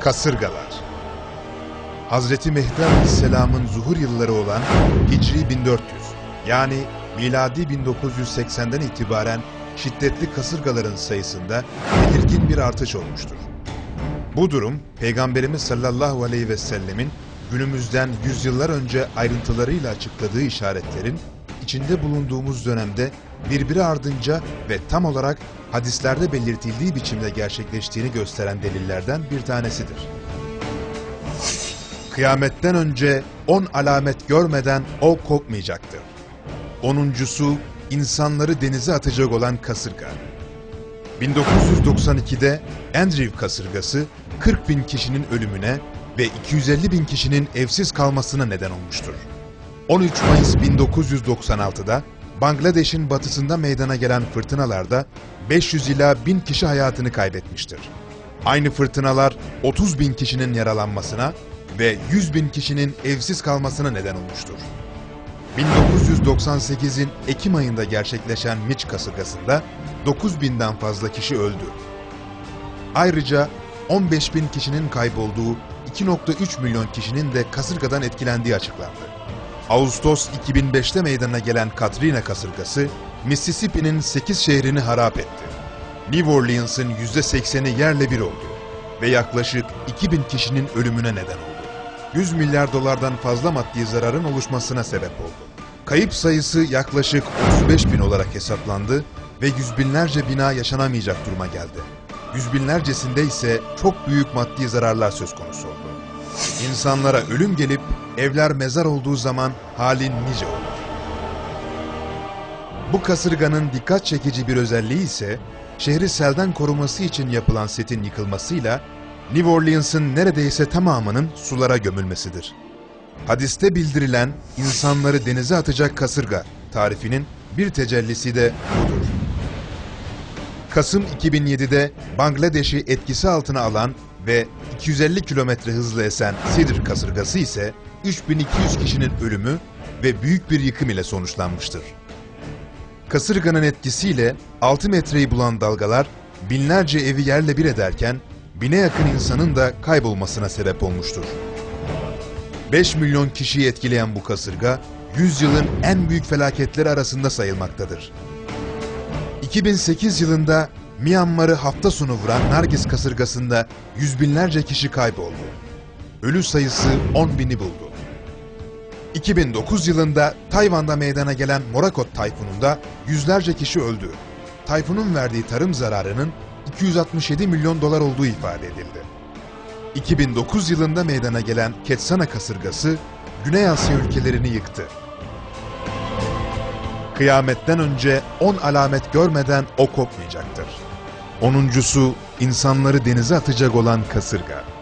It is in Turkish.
Kasırgalar Hazreti Mehdi Aleyhisselam'ın zuhur yılları olan Hicri 1400 yani miladi 1980'den itibaren şiddetli kasırgaların sayısında belirgin bir artış olmuştur. Bu durum Peygamberimiz sallallahu aleyhi ve sellemin günümüzden yüzyıllar önce ayrıntılarıyla açıkladığı işaretlerin içinde bulunduğumuz dönemde birbiri ardınca ve tam olarak hadislerde belirtildiği biçimde gerçekleştiğini gösteren delillerden bir tanesidir. Kıyametten önce on alamet görmeden o kopmayacaktır. Onuncusu insanları denize atacak olan kasırga. 1992'de Andrew kasırgası 40 bin kişinin ölümüne ve 250 bin kişinin evsiz kalmasına neden olmuştur. 13 Mayıs 1996'da Bangladeş'in batısında meydana gelen fırtınalarda 500 ila 1000 kişi hayatını kaybetmiştir. Aynı fırtınalar 30 bin kişinin yaralanmasına ve 100 bin kişinin evsiz kalmasına neden olmuştur. 1998'in Ekim ayında gerçekleşen Mitch kasırgasında 9000'den fazla kişi öldü. Ayrıca 15 bin kişinin kaybolduğu 2.3 milyon kişinin de kasırgadan etkilendiği açıklandı. Ağustos 2005'te meydana gelen Katrina kasırgası Mississippi'nin 8 şehrini harap etti. New Orleans'ın %80'i yerle bir oldu ve yaklaşık 2000 kişinin ölümüne neden oldu. 100 milyar dolardan fazla maddi zararın oluşmasına sebep oldu. Kayıp sayısı yaklaşık 35 bin olarak hesaplandı ve yüz binlerce bina yaşanamayacak duruma geldi. Yüz binlercesinde ise çok büyük maddi zararlar söz konusu oldu. İnsanlara ölüm gelip evler mezar olduğu zaman halin nice olur. Bu kasırganın dikkat çekici bir özelliği ise şehri selden koruması için yapılan setin yıkılmasıyla New Orleans'ın neredeyse tamamının sulara gömülmesidir. Hadiste bildirilen insanları denize atacak kasırga tarifinin bir tecellisi de budur. Kasım 2007'de Bangladeş'i etkisi altına alan ve 250 kilometre hızla esen Sidr kasırgası ise 3200 kişinin ölümü ve büyük bir yıkım ile sonuçlanmıştır. Kasırganın etkisiyle 6 metreyi bulan dalgalar binlerce evi yerle bir ederken bine yakın insanın da kaybolmasına sebep olmuştur. 5 milyon kişiyi etkileyen bu kasırga, 100 yılın en büyük felaketleri arasında sayılmaktadır. 2008 yılında Myanmar'ı hafta sonu vuran Nargis kasırgasında yüz binlerce kişi kayboldu. Ölü sayısı 10 bini buldu. 2009 yılında Tayvan'da meydana gelen Morakot tayfununda yüzlerce kişi öldü. Tayfunun verdiği tarım zararının 267 milyon dolar olduğu ifade edildi. 2009 yılında meydana gelen Ketsana kasırgası Güney Asya ülkelerini yıktı. Kıyametten önce 10 alamet görmeden o kopmayacaktır. Onuncusu insanları denize atacak olan kasırga.